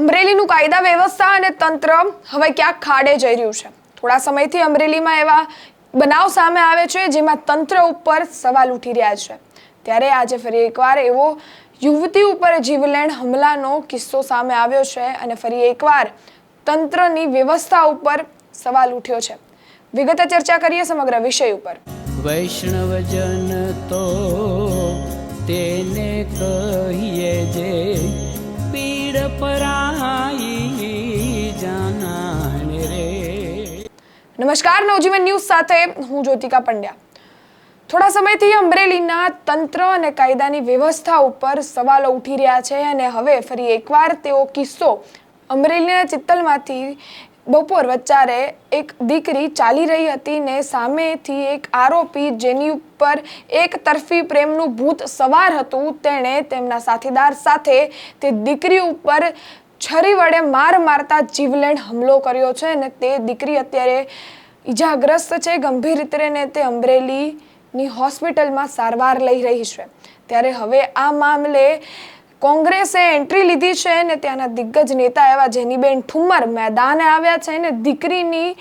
અમરેલીનું કાયદા વ્યવસ્થા અને તંત્ર હવે ક્યાંક ખાડે જઈ રહ્યું છે. થોડા સમયથી અમરેલીમાં એવા બનાવ સામે આવે છે જેમાં તંત્ર ઉપર સવાલ ઉઠી રહ્યા છે. ત્યારે આજે ફરી એકવાર એવો યુવતી ઉપર જીવલેણ હુમલાનો કિસ્સો સામે આવ્યો છે અને ફરી એકવાર તંત્રની વ્યવસ્થા ઉપર સવાલ ઉઠ્યો છે. વિગતે ચર્ચા કરીએ સમગ્ર વિષય ઉપર. વૈષ્ણવજન તો તેને કહીએ જે પીડ પરાઈ જાનાને રે. નમસ્કાર, નવજીવન ન્યૂઝ સાથે હું જ્યોતિકા પંડ્યા. થોડા સમયથી અમરેલીના તંત્ર અને કાયદાની વ્યવસ્થા ઉપર સવાલો ઉઠી રહ્યા છે અને હવે ફરી એકવાર તેઓ કિસ્સો અમરેલીના ચિત્તલમાંથી બપોર વચ્ચારે એક દીકરી ચાલી રહી હતી ને સામેથી એક આરોપી જેની ઉપર એક તરફી પ્રેમનું ભૂત સવાર હતું. તેણે તેમના સાથીદાર સાથે તે દીકરી ઉપર છરી વડે માર મારતા જીવલેણ હુમલો કર્યો છે અને તે દીકરી અત્યારે ઈજાગ્રસ્ત છે. ગંભીર રીતે તે અમરેલીની હોસ્પિટલમાં સારવાર લઈ રહી છે. ત્યારે હવે આ મામલે કોંગ્રેસે એન્ટ્રી લીધી છે ને ત્યાંના દિગ્ગજ નેતા એવા જેનીબેન ઠુમ્મર મેદાને આવ્યા છે ને દીકરીની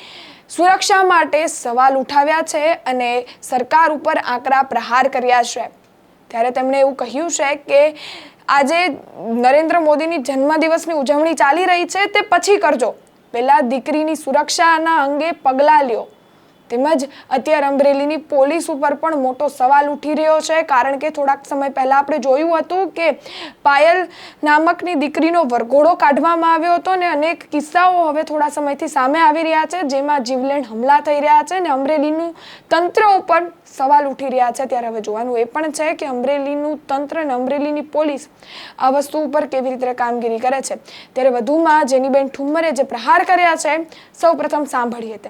સુરક્ષા માટે સવાલ ઉઠાવ્યા છે અને સરકાર ઉપર આકરા પ્રહાર કર્યા છે. ત્યારે તેમણે એવું કહ્યું છે કે આજે નરેન્દ્ર મોદીની જન્મદિવસની ઉજવણી ચાલી રહી છે તે પછી કરજો. પહેલાં દીકરીની સુરક્ષાના અંગે પગલાં લ્યો. તેમજ અત્યારે અમરેલીની પોલીસ ઉપર પણ મોટો સવાલ ઉઠી રહ્યો છે, કારણ કે થોડાક સમય પહેલા આપણે જોયું હતું કે પાયલ નામકની દીકરીનો વરઘોડો કાઢવામાં આવ્યો હતો ને અનેક કિસ્સાઓ હવે થોડા સમયથી સામે આવી રહ્યા છે, જેમાં જીવલેણ હમલા થઈ રહ્યા છે ને અમરેલીનું તંત્ર ઉપર સવાલ ઉઠી રહ્યા છે. ત્યારે હવે જોવાનું એ પણ છે કે અમરેલીનું તંત્ર અને અમરેલીની પોલીસ આ વસ્તુ ઉપર કેવી રીતે કામગીરી કરે છે. ત્યારે વધુમાં જેનીબેન ઠુમ્મરે જે પ્રહાર કર્યા છે સૌ પ્રથમ સાંભળીએ તે.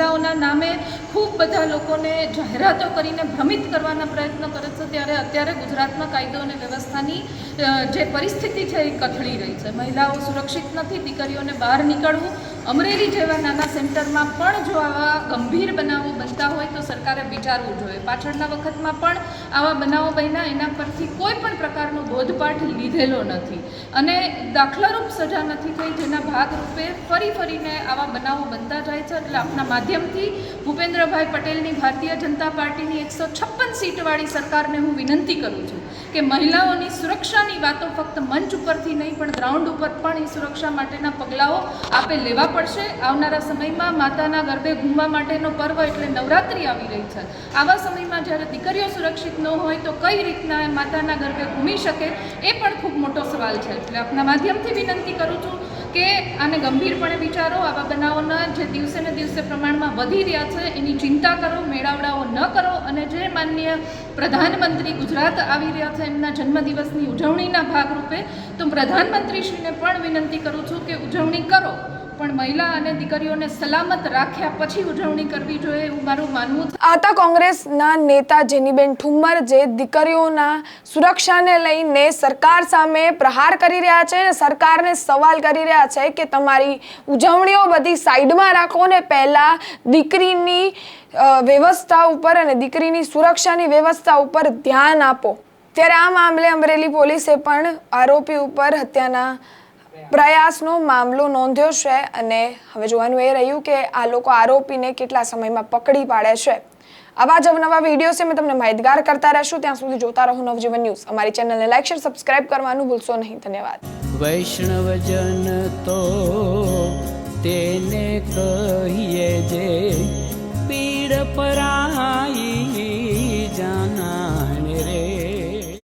મહિલાઓના નામે ખૂબ બધા લોકોને જાહેરાતો કરીને ભ્રમિત કરવાના પ્રયત્ન કરે છે, ત્યારે અત્યારે ગુજરાતમાં કાયદો અને વ્યવસ્થાની જે પરિસ્થિતિ છે એ કથળી રહી છે. મહિલાઓ સુરક્ષિત નથી, દીકરીઓને બહાર નીકળવું અમરેલી જેવા નાના સેન્ટરમાં પણ જો આવા ગંભીર બનાવો બનતા હોય તો સરકારે વિચારવું જોઈએ. પાછળના વખતમાં પણ આવા બનાવો બન્યા, એના પરથી કોઈ પણ પ્રકારનો બોધપાઠ લીધેલો નથી. અને દાખલારૂપ સજા નથી થઈ, જેના ભાગરૂપે ફરી ફરીને આવા બનાવો બનતા જાય છે. એટલે આપના માધ્યમથી ભૂપેન્દ્રભાઈ પટેલની ભારતીય જનતા પાર્ટીની એકસો છપ્પન સીટવાળી સરકારને હું વિનંતી કરું છું કે મહિલાઓની સુરક્ષાની વાતો ફક્ત મંચ ઉપરથી નહીં, પણ ગ્રાઉન્ડ ઉપર પણ એ સુરક્ષા માટેના પગલાઓ આપે લેવા પડશે. આવનારા સમયમાં માતાના ગર્ભે ઘૂમવા માટેનો પર્વ એટલે નવરાત્રિ આવી રહી છે. આવા સમયમાં જ્યારે દીકરીઓ સુરક્ષિત ન હોય તો કઈ રીતના માતાના ગર્ભે ઘૂમી શકે એ પણ ખૂબ મોટો સવાલ છે. એટલે આપના માધ્યમથી વિનંતી કરું છું કે આને ગંભીરપણે વિચારો. આવા બનાવોના જે દિવસે ને દિવસે પ્રમાણમાં વધી રહ્યા છે, એની ચિંતા કરો, મેળાવડાઓ ન કરો અને જે માનનીય પ્રધાનમંત્રી ગુજરાત આવી રહ્યા છે એમના જન્મદિવસની ઉજવણીના ભાગરૂપે, તો પ્રધાનમંત્રીશ્રીને પણ વિનંતી કરું છું કે ઉજવણી કરો. પણ મહિલા અને દીકરીઓને સલામત રાખ્યા પછી ઉજવણી કરવી જોઈએ એવું મારું માનવું છે. આ કોંગ્રેસના નેતા જેનીબેન ઠુમ્મર જે દીકરીઓના સુરક્ષાને લઈને સરકાર સામે પ્રહાર કરી રહ્યા છે અને સરકારને સવાલ કરી રહ્યા છે કે તમારી ઉજવણીઓ બધી સાઈડમાં રાખો ને પહેલાં દીકરીની વ્યવસ્થા ઉપર અને દીકરીની સુરક્ષાની વ્યવસ્થા ઉપર ધ્યાન આપો. ત્યારે આ મામલે અમરેલી પોલીસે પણ આરોપી ઉપર હત્યાના પ્રયાસનો મામલો નોંધ્યો છે અને હવે જોવાનું એ રહ્યું કે આ લોકો આરોપીને કેટલા સમયમાં પકડી પાડે છે. આવા જ અવનવા વીડિયો છે, મેં તમને માહિતગાર કરતા રહેશું. ત્યાં સુધી જોતા રહો નવજીવન ન્યૂઝ. અમારી ચેનલને લાઈક, શેર, સબસ્ક્રાઇબ કરવાનું ભૂલશો નહીં. ધન્યવાદ. વૈષ્ણવજન તો તેને કહીએ જે